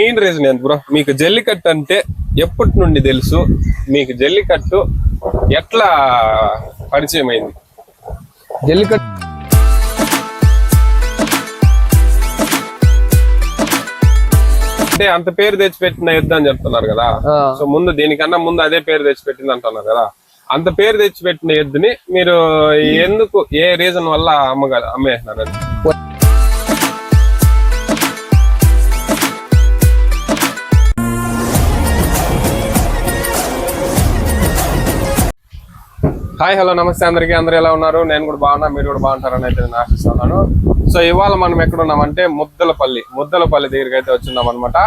Main reason ఏంటి bro మీకు జల్లికట్టు అంటే ఎప్పటి నుండి తెలుసు? మీకు జల్లికట్టు ఎట్లా పరిచయం అయింది? జల్లికట్టు అంటే అంత పేరు తెచ్చిపెట్టిన ఎద్దు అని చెప్తున్నారు కదా. సో ముందు దీనికన్నా ముందు అదే పేరు తెచ్చిపెట్టింది అంటున్నారు కదా. అంత పేరు తెచ్చిపెట్టిన ఎద్దుని మీరు ఎందుకు ఏ రీజన్ వల్ల అమ్మగా అమ్మేసినారు హాయ్ హలో నమస్తే అందరికీ. అందరూ ఎలా ఉన్నారు? నేను కూడా బాగున్నా మీరు కూడా బాగుంటారని అయితే నేను ఆశిస్తున్నాను. సో ఇవాళ మనం ఎక్కడ ఉన్నామంటే ముద్దలపల్లి ముద్దలపల్లి దగ్గరికి అయితే వచ్చిన్నాం అనమాట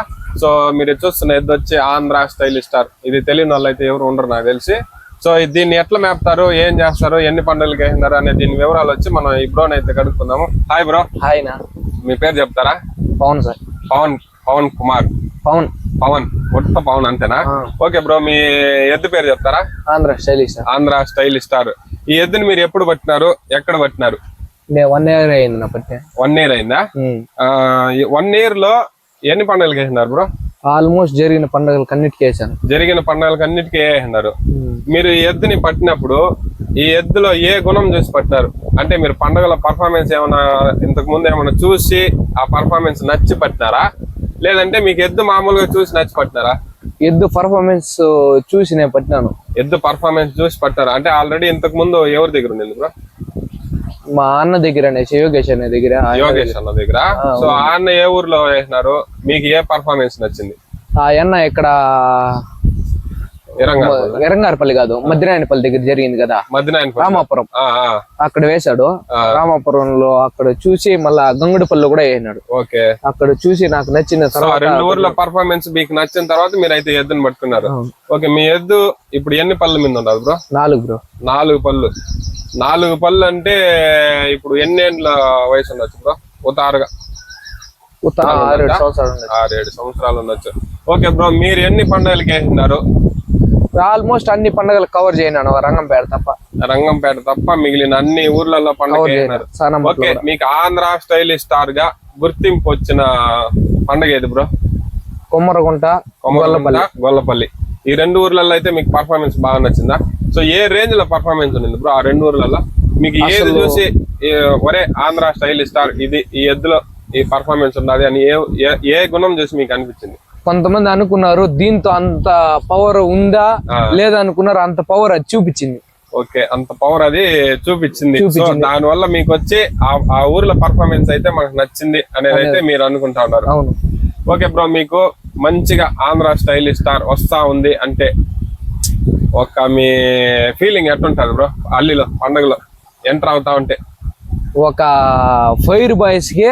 సో మీరు చూస్తున్న ఎద్దు వచ్చి ఆంధ్ర స్టైల్ స్టార్. ఇది తెలియని వాళ్ళు అయితే ఎవరు ఉండరు నాకు తెలిసి. సో దీన్ని ఎట్లా మేపుతారు? ఏం చేస్తారు? ఎన్ని పండుగలకి వేసినారు అనే దీని వివరాలు వచ్చి మనం ఈ బ్రోని అయితే కడుక్కుందాము. Hi bro. హాయ్ నా. మీ పేరు చెప్తారా? పవన్ సార్. పవన్ పవన్ కుమార్. పవన్. పవన్ ఉత్త పవన్ అంతేనా. ఓకే బ్రో మీ ఎద్దు పేరు చెప్తారా? Andhra stylish. Andhra style star. ఈ ఎద్దుని మీరు ఎప్పుడు పట్టినారు? ఎక్కడ పట్టినారు? వన్ ఇయర్ అయింది నా పట్టే. వన్ ఇయర్ అయిందా? వన్ ఇయర్లో ఎన్ని పండుగలకి వేసినారు బ్రో? ఆల్మోస్ట్ జరిగిన పండుగలకు అన్నిటికీ వేసాను జరిగిన పండుగలకి అన్నిటికీ వేసినారు మీరు ఈ ఎద్దుని పట్టినప్పుడు ఈ ఎద్దులో ఏ గుణం చూసి పట్టినారు అంటే మీరు పండుగల పర్ఫార్మెన్స్ ఏమైనా ఇంతకు ముందు ఏమైనా చూసి ఆ పర్ఫార్మెన్స్ నచ్చి పట్టినారా లేదంటే మీకు ఎద్దు మామూలుగా చూసి నచ్చి పట్టినారా? ఎద్దు పర్ఫార్మెన్స్ చూసి నేను పట్టినాను. ఎద్దు పర్ఫార్మెన్స్ చూసి పట్టారా? అంటే ఆల్రెడీ ఇంతకు ముందు ఎవరి దగ్గర ఉంది బ్రో మా అన్న దగ్గర అనేసి యోగేష్ అనే దగ్గర. యోగేష్ అన్న దగ్గర. సో ఆ అన్న ఏ ఊర్లో వేసినారు? మీకు ఏ పర్ఫార్మెన్స్ నచ్చింది? ఆ అన్న ఇక్కడ ఎరంగారపల్లి కాదు మద్దినాయనపల్లి దగ్గర జరిగింది కదా. రామాపురం. అక్కడ వేశాడు. రామాపురంలో అక్కడ చూసి మళ్ళా గంగుడిపల్లి కూడా వేసినాడు. ఓకే. అక్కడ చూసి నాకు నచ్చిన రెండు ఊర్ల పర్ఫార్మెన్స్ మీకు నచ్చిన తర్వాత మీరు అయితే ఎద్దుని పట్టుకున్నారు. ఓకే మీ ఎద్దు ఇప్పుడు ఎన్ని పళ్ళ మీద ఉండదు బ్రో? నాలుగు బ్రో. నాలుగు పళ్ళు. నాలుగు పళ్ళు అంటే ఇప్పుడు ఎన్ని ఏండ్ల వయసు ఉండొచ్చు బ్రో? ఉతారుగా. ఆరేడు సంవత్సరాలు ఉండొచ్చు. ఓకే బ్రో మీరు ఎన్ని పండుగలకి వేసినారు? ఆల్మోస్ట్ అన్ని పండుగలు కవర్ చేయను రంగంపేట తప్ప. రంగంపేట తప్ప మిగిలిన అన్ని ఊర్లలో పండుగ ఓకే మీకు ఆంధ్ర స్టైల్ స్టార్గా గుర్తింపు వచ్చిన పండుగ ఏది బ్రో? కొమ్మరగుంట కొమ్మలపల్లి గొల్లపల్లి. ఈ రెండు ఊర్లలో అయితే మీకు పర్ఫార్మెన్స్ బాగా నచ్చిందా? సో ఏ రేంజ్లో పర్ఫార్మెన్స్ ఉంది బ్రో ఆ రెండు ఊర్లలో? మీకు ఏది చూసి ఒరే ఆంధ్ర స్టైల్ స్టార్ ఇది ఈ ఎద్దులో ఈ పర్ఫార్మెన్స్ ఉన్నది అని ఏ- ఏ గుణం చూసి మీకు అనిపించింది? కొంతమంది అనుకున్నారు దీంతో అంత పవర్ ఉందా. లేదా అనుకున్నారు అంత పవర్ అది చూపించింది. ఓకే అంత పవర్ అది చూపించింది. సో. దాని వల్ల మీకు వచ్చి ఆ- ఊర్లో పర్ఫార్మెన్స్ అయితే మనకు నచ్చింది అనేది అయితే మీరు అనుకుంటా ఉన్నారు. అవును. ఓకే బ్రో మీకు మంచిగా ఆంధ్ర స్టైల్ స్టార్ వస్తా ఉంది అంటే ఒక మీ ఫీలింగ్ ఎట్టుంటది బ్రో? అల్లిలో పండుగలో ఎంటర్ అవుతా ఉంటే. ఒక ఫైర్ బాయ్స్కి.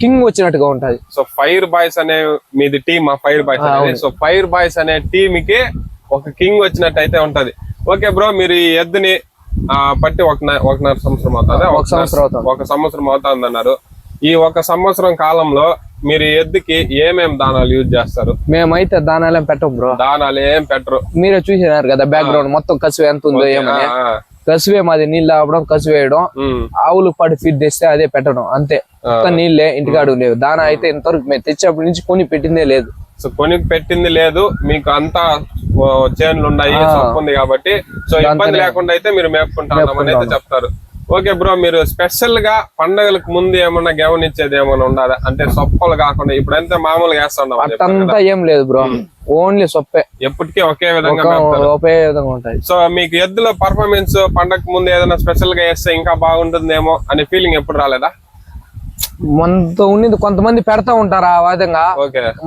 కింగ్ వచ్చినట్టుగా ఉంటది. సో ఫైర్ బాయ్స్ అనే మీది టీమ్ ఆ fire boys so fire boys అనే టీమ్కి ఒక కింగ్ వచ్చినట్టు అయితే ఉంటది. ఓకే బ్రో మీరు ఈ ఎద్దుని పట్టి ఒక ఒకన్నర సంవత్సరం అవుతుంది? ఒక సంవత్సరం అవుతుంది. ఒక సంవత్సరం అవుతుంది అన్నారు ఈ ఒక సంవత్సరం కాలంలో మీరు ఎద్దుకి ఏమేం దానాలు యూజ్ చేస్తారు? మేమైతే దానాలేం పెట్టం బ్రో. దానాలు ఏం పెట్టరు. మీరే చూసినారు కదా బ్యాక్గ్రౌండ్ మొత్తం కసువు ఎంత ఉందో ఏమని ఆ. కసువే మాది నీళ్ళు ఆపడం కసువు వేయడం. ఉమ్, ఆవులు పాటి ఫీడ్ తెస్తే అదే పెట్టడం అంతే. నీళ్ళే ఇంటికాడు లేవు. దానా అయితే ఇంతవరకు మేము తెచ్చినప్పటి నుంచి కొని పెట్టిందే లేదు. సో కొని పెట్టింది లేదు. మీకు అంతా చేన్లు ఉన్నాయి ఉంది కాబట్టి సో ఇబ్బంది లేకుండా అయితే మీరు మేపుకుంటాం అని అయితే చెప్తారు. ఓకే బ్రో మీరు స్పెషల్గా పండగలకు ముందు ఏమన్నా గమనించేది ఏమన్నా ఉండదా అంటే సొప్పలు కాకుండా ఇప్పుడంతా మామూలుగా వేస్తున్నాం. అంతా ఏం లేదు బ్రో. ఓన్లీ సొప్పే. ఎప్పటికీ ఒకే విధంగా ఒక విధంగా ఉంటది సో మీకు ఎద్దుల పర్ఫార్మెన్స్ పండగకు ముందు ఏదైనా స్పెషల్గా వేస్తే ఇంకా బాగుంటుందేమో అనే ఫీలింగ్ ఎప్పుడు రాలేదా? మనతో ఉన్నది కొంతమంది పెడతా ఉంటారు ఆ విధంగా.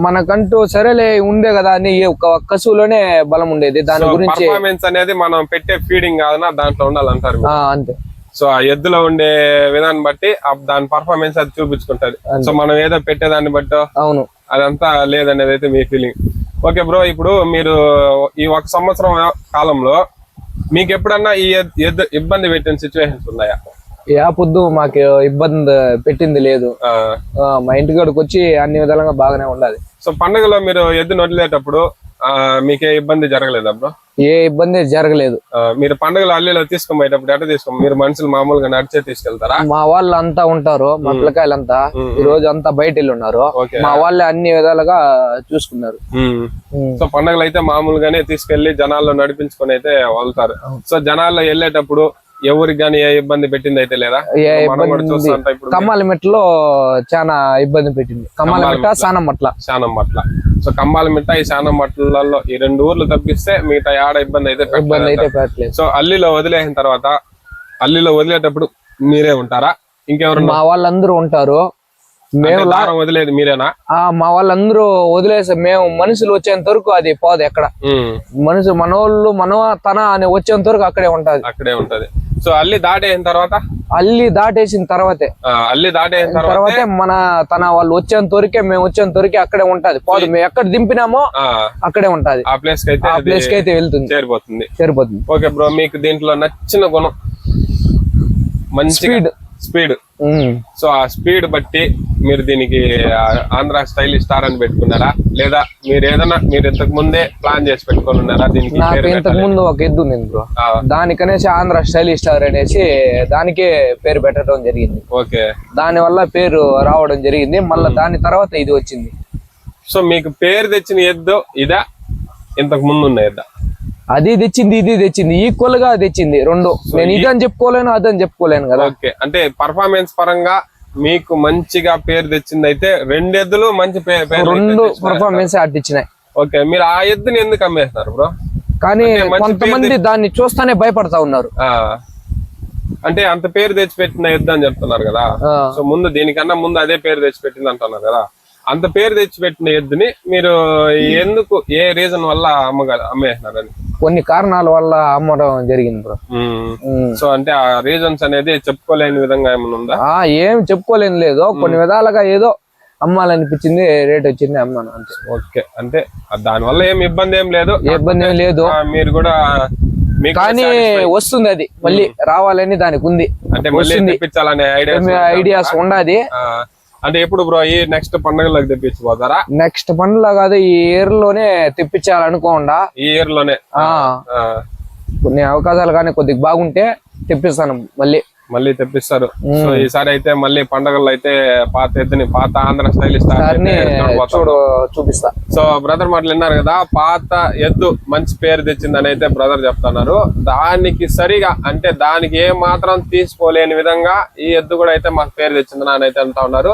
మనకంటూ సరేలే ఉండే కదా అని ఒక కసువులోనే బలం ఉండేది. దాని గురించి అనేది మనం పెట్టే ఫీడింగ్ కాదన్నా దాంట్లో ఉండాలంటారు అంతే. సో ఆ ఎద్దులో ఉండే విధాన్ని బట్టి దాని పర్ఫార్మెన్స్ అది చూపించుకుంటది. సో మనం ఏదో పెట్టేదాన్ని బట్టి అవును. అదంతా లేదనేది అయితే మీ ఫీలింగ్ ఓకే బ్రో ఇప్పుడు మీరు ఈ ఒక సంవత్సరం కాలంలో మీకు ఎప్పుడన్నా ఈ ఎద్దు ఇబ్బంది పెట్టిన సిచ్యువేషన్స్ ఉన్నాయా? ఏ పొద్దు మాకు ఇబ్బంది పెట్టింది లేదు. మా ఇంటి కాడికి వచ్చి అన్ని విధాలుగా బాగానే ఉండాలి. సో పండుగలో మీరు ఎద్దును వదిలేటప్పుడు ఆ, మీకే ఇబ్బంది జరగలేదా బ్రో? ఏ ఇబ్బంది జరగలేదు. మీరు పండుగలు అల్లీలో తీసుకొని పోయేటప్పుడు ఎట్లా తీసుకో మీరు మనుషులు మామూలుగా నడిచే తీసుకెళ్తారా? మా వాళ్ళు అంతా ఉంటారు మా పిల్లకాయలంతా. ఈ రోజు అంతా బయట ఉన్నారు మా వాళ్ళే అన్ని విధాలుగా చూసుకున్నారు. సో పండుగలు అయితే మామూలుగానే తీసుకెళ్ళి జనాల్లో నడిపించుకొని అయితే వెళ్తారు. సో జనాల్లో వెళ్ళేటప్పుడు ఎవరికి గానీ ఏ ఇబ్బంది పెట్టింది అయితే లేదా? కమ్మాల మెట్లో చాలా ఇబ్బంది పెట్టింది. కమ్మాల మెట్ట సానం మట్ల శానం మట్ల సో కంబాల మిట్ట ఈ శానం మట్లలో ఈ రెండు ఊర్లు తప్పిస్తే మిగతా ఆడ ఇబ్బంది అయితే ఇబ్బంది అయితే పెట్టలేదు. సో అల్లిలో వదిలేసిన తర్వాత అల్లిలో వదిలేటప్పుడు మీరే ఉంటారా? ఇంకెవరు మా వాళ్ళందరూ ఉంటారు. మేము లా- దారం వదిలేది మీరేనా? ఆ మా వాళ్ళందరూ వదిలేసి మేము మనుషులు వచ్చేంత వరకు అది పోదు ఎక్కడ. మనుషులు మనోళ్ళు మన తన అని వచ్చేంత వరకు అక్కడే ఉంటది. అక్కడే ఉంటది. సో అల్లి దాటేసిన తర్వాత? అల్లి దాటేసిన తర్వాతే. అల్లి దాటేసిన తర్వాత? తర్వాతే మన తన వాళ్ళు వచ్చేంత వరకే మేము వచ్చేంత వరకే అక్కడే ఉంటది. పోదు మేము ఎక్కడ దింపినామో అక్కడే ఉంటది. ఆ ప్లేస్కి అయితే ఆ ప్లేస్కి అయితే వెళ్తుంది. చేరిపోతుంది. సరిపోతుంది ఓకే బ్రో మీకు దీంట్లో నచ్చిన గుణం. మంచి స్పీడ్ స్పీడ్ సో ఆ స్పీడ్ బట్టి మీరు దీనికి ఆంధ్ర స్టైల్ స్టార్ అని పెట్టుకున్నారా? లేదా మీరు ఏదైనా మీరు ఇంతకు ముందే ప్లాన్ చేసి పెట్టుకొని ఉన్నారా? దీనికి ఇంతకు? ముందు ఒక ఎద్దు ఉంది బ్రో. దానికనేసి ఆంధ్ర స్టైల్ స్టార్ అనేసి దానికే పేరు పెట్టడం జరిగింది. ఓకే. దాని వల్ల పేరు రావడం జరిగింది. మళ్ళీ దాని తర్వాత ఇది వచ్చింది. సో మీకు పేరు తెచ్చిన ఎద్దు ఇదా? ఇంతకు ముందు ఉన్న ఎద్దా? అది తెచ్చింది ఇది తెచ్చింది. ఈక్వల్గా తెచ్చింది రెండు. నేను ఇది అని చెప్పుకోలేను అదని చెప్పుకోలేను కదా. ఓకే. అంటే పర్ఫార్మెన్స్ పరంగా మీకు మంచిగా పేరు తెచ్చింది అయితే రెండు ఎద్దులు మంచి రెండు. పర్ఫార్మెన్స్ అట్టిచ్చినాయి ఓకే మీరు ఆ ఎద్దుని ఎందుకు అమ్మేస్తున్నారు బ్రో? కానీ కొంతమంది దాన్ని చూస్తానే భయపడతా ఉన్నారు. ఆ. అంటే అంత పేరు తెచ్చిపెట్టిన ఎద్దు అని చెప్తున్నారు కదా. సో ముందు దీనికన్నా ముందు అదే పేరు తెచ్చిపెట్టింది అంటున్నారు కదా. అంత పేరు తెచ్చిపెట్టిన ఎద్దుని మీరు ఎందుకు ఏ రీజన్ వల్ల అమ్మగ అమ్మేస్తున్నారని? కొన్ని కారణాల వల్ల అమ్మడం జరిగింది బ్రో. సో అంటే ఆ రీజన్స్ అనేది చెప్పుకోలేని విధంగా ఏమైనా ఉందా? ఏం చెప్పుకోలేను లేదు. కొన్ని విధాలుగా ఏదో అమ్మాలనిపించింది రేట్ వచ్చింది అమ్మాను అంతే. ఓకే. అంటే దాని వల్ల ఏం ఇబ్బంది ఏం లేదు. ఇబ్బంది ఏం లేదు. మీరు కూడా కానీ వస్తుంది అది. మళ్ళీ రావాలని దానికి ఉంది. అంటే ఐడియాస్ ఉండదు. అంటే ఎప్పుడు బ్రో ఈ నెక్స్ట్ పండుగలకు తెప్పించిపోతారా నెక్స్ట్ పండుగ కాదు ఈ ఇయర్లోనే తెప్పించాలనుకోకుండా ఈ ఇయర్లోనే. కొన్ని అవకాశాలు కానీ కొద్దిగా బాగుంటే తెప్పిస్తాను మళ్ళీ. మళ్ళీ తెప్పిస్తారు. సో ఈసారి అయితే మళ్ళీ పండుగల్లో అయితే పాత ఎద్దుని పాత ఆంధ్ర స్టైల్ చూడు చూపిస్తా. సో బ్రదర్ మాటలు విన్నారు కదా పాత ఎద్దు మంచి పేరు తెచ్చిందని అయితే బ్రదర్ చెప్తున్నారు. దానికి సరిగా అంటే దానికి ఏ మాత్రం తీసుకోలేని విధంగా ఈ ఎద్దు కూడా అయితే మాకు పేరు తెచ్చిందని అని అయితే అంటా ఉన్నారు.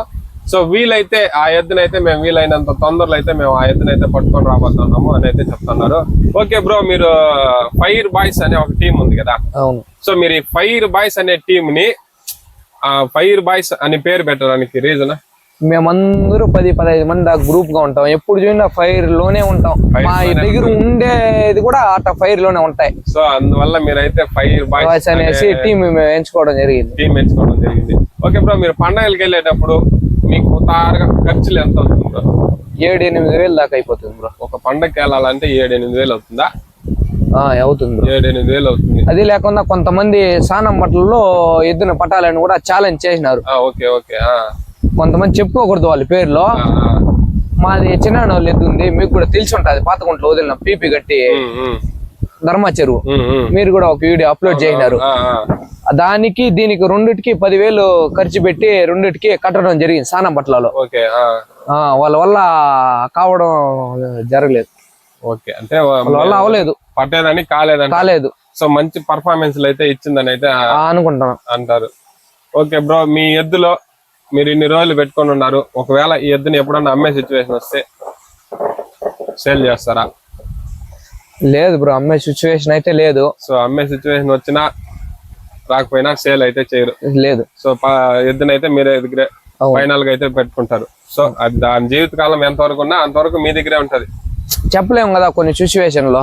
సో వీలైతే ఆ ఎద్దునైతే మేము వీలైనంత తొందరలో అయితే మేము ఆ ఎద్దునైతే పట్టుకొని రాబోతున్నాము అని అయితే చెప్తున్నారు. ఓకే బ్రో మీరు ఫైర్ బాయ్స్ అనే ఒక టీం ఉంది కదా? సో మీరు ఈ ఫైర్ బాయ్స్ అనే టీం ని ఫైర్ బాయ్స్ అని పేరు పెట్టడానికి రీజన్ మేమందరూ పది పదహైదు మంది గ్రూప్గా ఉంటాం. ఎప్పుడు చూసినా ఫైర్లోనే ఉంటాం మా దగ్గర ఉండేది కూడా అట్ట ఫైర్లోనే ఉంటాయి. సో అందువల్ల మీరైతే ఫైర్ బాయ్స్ అనేసి టీం మేము ఎంచుకోవడం జరిగింది. టీం ఎంచుకోవడం జరిగింది. ఓకే బ్రో మీరు పండగలకి వెళ్ళేటప్పుడు మీకు తారగా ఖర్చులు ఎంత అవుతుంది బ్రో? ఏడు ఎనిమిది వేలు దాకా అయిపోతుంది బ్రో. ఒక పండగకి వెళ్ళాలంటే ఏడు ఎనిమిది వేలు అవుతుందా? ఆ, అవుతుంది ఏడు ఎనిమిది వేలు అవుతుంది. అది లేకుండా కొంతమంది సానం బట్టలలో ఎద్దున పట్టాలని కూడా ఛాలెంజ్ చేసినారు. ఓకే ఓకే ఆ, కొంతమంది చెప్పుకోకూడదు వాళ్ళ పేర్లో. మాది చిన్న వాళ్ళు ఎద్దు ఉంది మీకు కూడా తెలిసి ఉంటది. పాతకుంట్లో వదిలిన పీపీ కట్టి ధర్మ చెరువు. మీరు కూడా ఒక వీడియో అప్లోడ్ చేసినారు. దానికి దీనికి రెండిటికి పదివేలు ఖర్చు పెట్టి రెండిటికి కట్టడం జరిగింది సానం ఆ, వాళ్ళ వల్ల కావడం జరగలేదు. ఓకే అంటే వల్ల అవలేదు పట్టేదని కాలేదంట. కాలేదు. సో మంచి పర్ఫార్మెన్స్ అయితే ఇచ్చిందని అయితే అనుకుంటున్నాం. అంటారు. ఓకే బ్రో మీ ఎద్దులో మీరు ఇన్ని రోజులు పెట్టుకొని ఉన్నారు. ఒకవేళ ఈ ఎద్దుని ఎప్పుడన్నా అమ్మే సిచ్యువేషన్ వస్తే సేల్ చేస్తారా? లేదు బ్రో అమ్మే సిచ్యువేషన్ అయితే లేదు. సో అమ్మే సిచ్యువేషన్ వచ్చినా రాకపోయినా సేల్ అయితే చేయరు. లేదు. సో ఎద్దునైతే మీరే దగ్గరే. ఫైనల్గా అయితే పెట్టుకుంటారు. సో అది దాని జీవితకాలం ఎంత వరకు ఉన్నా అంతవరకు మీ దగ్గరే ఉంటది. చెప్పలేము కదా కొన్ని సిచ్యువేషన్లో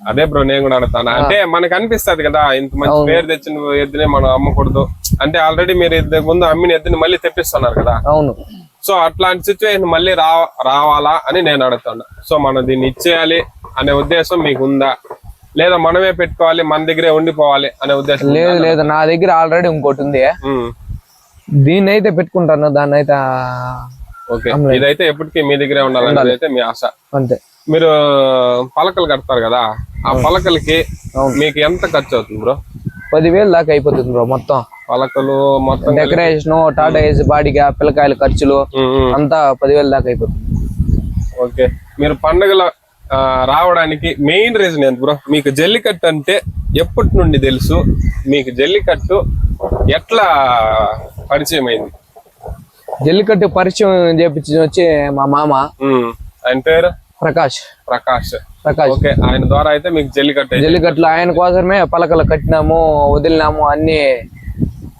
అదే బ్రో నేను కూడా అడుగుతాను. అంటే మనకు అనిపిస్తది కదా ఇంత మంచి పేరు తెచ్చిన ఎద్దునే మనం అమ్మకూడదు. అంటే ఆల్రెడీ మీరు ఇంతకు ముందు అమ్మిన ఎద్దుని మళ్ళీ తెప్పిస్తున్నారు కదా. అవును. సో అట్లాంటి సిచ్యువేషన్ మళ్ళీ రావాలా అని నేను అడుగుతాను. సో మనం దీన్ని ఇచ్చేయాలి అనే ఉద్దేశం మీకు ఉందా లేదా మనమే పెట్టుకోవాలి మన దగ్గరే ఉండిపోవాలి అనే ఉద్దేశం ఉందా? లేదు లేదు. నా దగ్గర ఆల్రెడీ ఇంకోటి ఉంది. దీన్ని అయితే పెట్టుకుంటాను దాన్ని అయితే ఓకే. ఇదైతే ఎప్పటికీ మీ దగ్గరే ఉండాలనేది అయితే మీ ఆశ. అంతే. మీరు పలకలు కడతారు కదా ఆ పలకలకి. మీకు ఎంత ఖర్చు అవుతుంది బ్రో? పదివేలు దాకా అయిపోతుంది బ్రో మొత్తం. పలకలు మొత్తం డెకరేషన్ టాటా ఏసీ బాడీగా పిల్లకాయల ఖర్చులు. అంతా పదివేలు దాకా అయిపోతుంది. ఓకే. మీరు పండుగల రావడానికి మెయిన్ రీజన్ ఏంటి బ్రో? మీకు జల్లికట్టు అంటే ఎప్పటి నుండి తెలుసు? మీకు జల్లికట్టు ఎట్లా పరిచయం అయింది? జల్లికట్టు పరిచయం చేపించి వచ్చి మా మామ ఆయన పేరు? ప్రకాష్. ప్రకాష్. ప్రకాష్. ఓకే ఆయన ద్వారా అయితే మీకు జల్లికట్టు అయింది. జల్లికట్లు ఆయన కోసమే పలకలు కట్టినాము వదిలినాము అన్ని.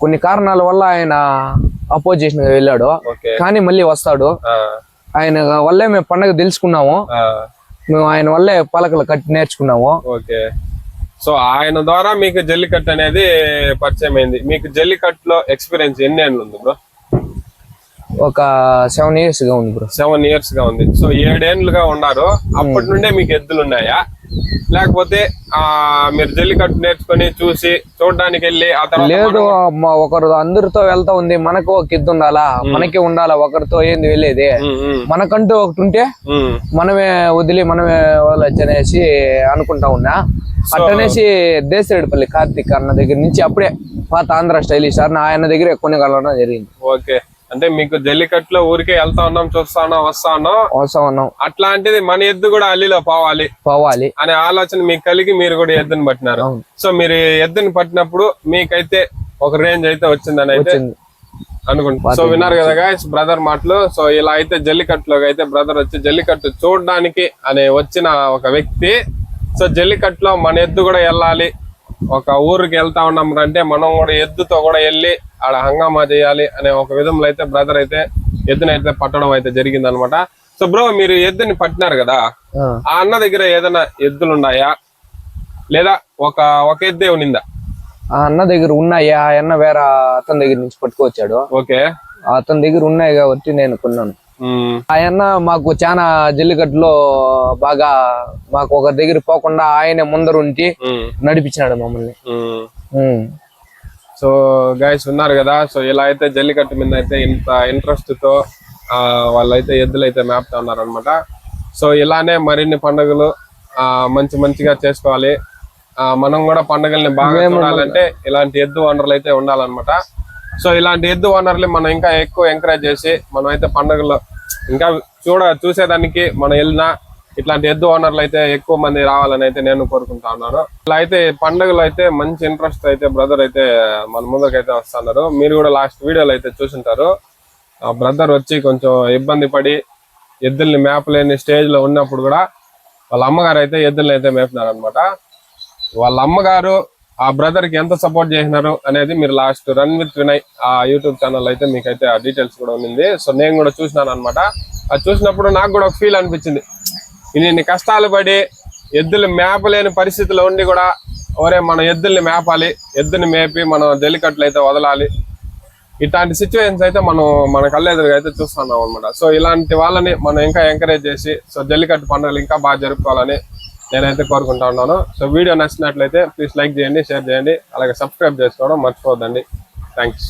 కొన్ని కారణాల వల్ల ఆయన అపోజిషన్ వెళ్ళాడు. కానీ మళ్ళీ వస్తాడు. ఆయన వల్లే మేము పండగ తెలుసుకున్నాము. మేము ఆయన వల్లే పలకలు కట్టి నేర్చుకున్నాము. ఓకే. సో ఆయన ద్వారా మీకు జల్లికట్టు అనేది పరిచయం అయింది మీకు జల్లికట్టులో ఎక్స్పీరియన్స్ ఎన్ని ఏళ్ళు ఉంది బ్రో ఒక సెవెన్ ఇయర్స్గా ఉంది బ్రో సెవెన్ ఇయర్స్గా ఉంది. సో ఏడేండ్లుగా ఉన్నారు. అప్పటి నుండే మీకు ఎద్దులు ఉన్నాయా? లేకపోతే ఆ మీరు జల్లికట్టు నేర్చుకొని చూసి చూడడానికి వెళ్ళి లేదు ఒకరు అందరితో వెళ్తా ఉంది. మనకు ఒక ఇద్దు ఉండాలా? మనకి ఉండాలా? ఒకరితో ఏంది వెళ్ళేది? మనకంటూ ఒకటి ఉంటే. మనమే వదిలి మనమే వదలొచ్చు అనేసి అనుకుంటా ఉన్నా. అట్టనేసి దేశరెడ్డిపల్లి కార్తీక్ అన్న దగ్గర నుంచి అప్పుడే పాత ఆంధ్ర స్టైలిష్ అన్న ఆయన దగ్గర కొన్ని కలవడం జరిగింది. ఓకే. అంటే మీకు జల్లికట్టులో ఊరికే వెళ్తా ఉన్నాం చూస్తా ఉన్నాం వస్తా ఉన్నాం. అవసరం ఉన్నాం. అట్లాంటిది మన ఎద్దు కూడా అల్లిలో పోవాలి. పోవాలి. అనే ఆలోచన మీకు కలిగి మీరు కూడా ఎద్దుని పట్టినారు. సో మీరు ఎద్దుని పట్టినప్పుడు మీకైతే ఒక రేంజ్ అయితే వచ్చిందని అయితే అనుకుంటా సో విన్నారు కదా గాయస్ బ్రదర్ మాటలు. సో ఇలా అయితే జల్లికట్టులోకి అయితే బ్రదర్ వచ్చి జల్లికట్టు చూడడానికి అనే వచ్చిన ఒక వ్యక్తి. సో జల్లికట్టులో మన ఎద్దు కూడా వెళ్ళాలి. ఒక ఊరికి వెళ్తా ఉన్నాం అంటే మనం కూడా ఎద్దుతో కూడా వెళ్ళి ఆడ హంగామా చేయాలి అనే ఒక విధంలో అయితే బ్రదర్ అయితే ఎద్దునైతే పట్టడం అయితే జరిగింది అనమాట సో బ్రో మీరు ఎద్దుని పట్టినారు కదా? ఆ. అన్న దగ్గర ఏదైనా ఎద్దులు ఉన్నాయా? లేదా ఒక ఒక ఎద్దే ఉన్నిందా? ఆ అన్న దగ్గర ఉన్నాయి? ఆ అన్న వేరే అతని దగ్గర నుంచి పట్టుకొచ్చాడు. ఓకే. ఆ అతని దగ్గర ఉన్నాయి కాబట్టి నేను కొన్నాను. ఉమ్, ఆ అన్న మాకు చాలా జల్లికట్టులో బాగా మాకు ఒకరి దగ్గర పోకుండా ఆయనే ముందరుంటి ఉమ్, నడిపించినాడు మమ్మల్ని. సో గైస్ ఉన్నారు కదా సో ఇలా అయితే జల్లికట్టు మీద అయితే ఇంత ఇంట్రెస్ట్తో ఆ, వాళ్ళైతే ఎద్దులు అయితే మేపుతా ఉన్నారు అనమాట సో ఇలానే మరిన్ని పండుగలు ఆ మంచి మంచిగా చేసుకోవాలి. ఆ మనం కూడా పండుగల్ని బాగా చూడాలంటే ఇలాంటి ఎద్దు వనరులు అయితే ఉండాలన్నమాట. సో ఇలాంటి ఎద్దు వనరులు మనం ఇంకా ఎక్కువ ఎంకరేజ్ చేసి మనం అయితే పండుగలో ఇంకా చూడ చూసేదానికి మనం వెళ్ళినా ఇట్లాంటి ఎద్దు ఓనర్లు అయితే ఎక్కువ మంది రావాలని అయితే నేను కోరుకుంటా ఉన్నాను. ఇలా అయితే పండుగలు అయితే మంచి ఇంట్రెస్ట్ అయితే బ్రదర్ అయితే మన ముందరకైతే వస్తున్నారు. మీరు కూడా లాస్ట్ వీడియోలో అయితే చూసింటారు. ఆ బ్రదర్ వచ్చి కొంచెం ఇబ్బంది పడి ఎద్దుల్ని మేపలేని స్టేజ్లో ఉన్నప్పుడు కూడా వాళ్ళ అమ్మగారు అయితే ఎద్దుల్ని అయితే మేపుతున్నారు అనమాట వాళ్ళ అమ్మగారు ఆ బ్రదర్కి ఎంత సపోర్ట్ చేసినారు అనేది మీరు లాస్ట్ రన్ విత్ వినయ్ ఆ యూట్యూబ్ ఛానల్ అయితే మీకైతే ఆ డీటెయిల్స్ కూడా ఉంది సో నేను కూడా చూసినాను అనమాట అది చూసినప్పుడు నాకు కూడా ఒక ఫీల్ అనిపించింది. ఇన్ని కష్టాలు పడి ఎద్దులు మేపలేని పరిస్థితిలో ఉండి కూడా ఒరే మనం ఎద్దుల్ని మేపాలి ఎద్దుని మేపి మనం జల్లికట్లు అయితే వదలాలి. ఇట్లాంటి సిచ్యువేషన్స్ అయితే మనం మన కళ్ళెదురుగా అయితే చూస్తున్నాం అనమాట సో ఇలాంటి వాళ్ళని మనం ఇంకా ఎంకరేజ్ చేసి సో జల్లికట్టు పండుగలు ఇంకా బాగా జరుపుకోవాలని నేనైతే కోరుకుంటా ఉన్నాను. సో వీడియో నచ్చినట్లయితే ప్లీజ్ లైక్ చేయండి షేర్ చేయండి. అలాగే సబ్స్క్రైబ్ చేసుకోవడం మర్చిపోద్దండి థ్యాంక్స్